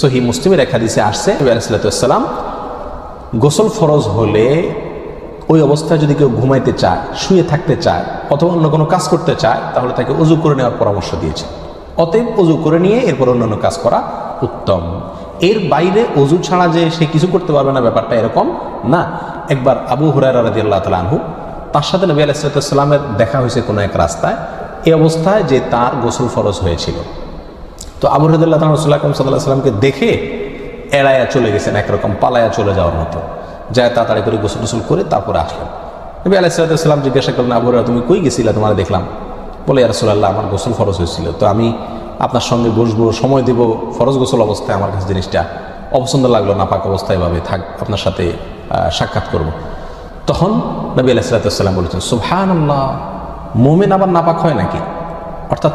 সহি মুসলিমের এক হাদিসে আসছে আলাইসাল্লাম গোসল ফরজ হলে ওই অবস্থায় যদি কেউ ঘুমাইতে চায়, শুয়ে থাকতে চায়, অথবা অন্য কোনো কাজ করতে চায়, তাহলে তাকে অজু করে নেওয়ার পরামর্শ দিয়েছে। অতএব অজু করে নিয়ে এরপর অন্যান্য কাজ করা উত্তম। এর বাইরে অজু ছাড়া যে সে কিছু করতে পারবে না, ব্যাপারটা এরকম না। একবার আবু হুরায় রাজি আল্লাহ তালা আনহু, তার সাথে নবী আলাইসালামের দেখা হয়েছে কোনো এক রাস্তায়, এই অবস্থায় যে তার গোসল ফরজ হয়েছিল। তো আবু রদুল্লাহ রসুল্লাহ সাল্লাহ সাল্লামকে দেখে এড়াইয়া চলে গেছেন একরকম পালায়া চলে যাওয়ার মতো। যায় তাড়াতাড়ি করে গোসল টোসল করে তারপরে আসলেন। নবী আলাইসাল্লাম জিজ্ঞাসা করলেন, আবু তুমি কই গেছিলে? তোমার দেখলাম। বলে রসুল্লাহ আমার গোসল ফরজ হয়েছিল। তো আমি আপনার সঙ্গে বসবো, সময় দেব ফরজ গোসল অবস্থায় আমার কাছে জিনিসটা অপছন্দ লাগল, নাপাক অবস্থায় এভাবে থাক, আপনার সাথে সাক্ষাৎ করব। তখন নবী আলাইসাল্লাম বলেছেন সুবহান আল্লাহ মোমেন আবার নাপাক হয় নাকি? অর্থাৎ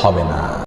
হবে না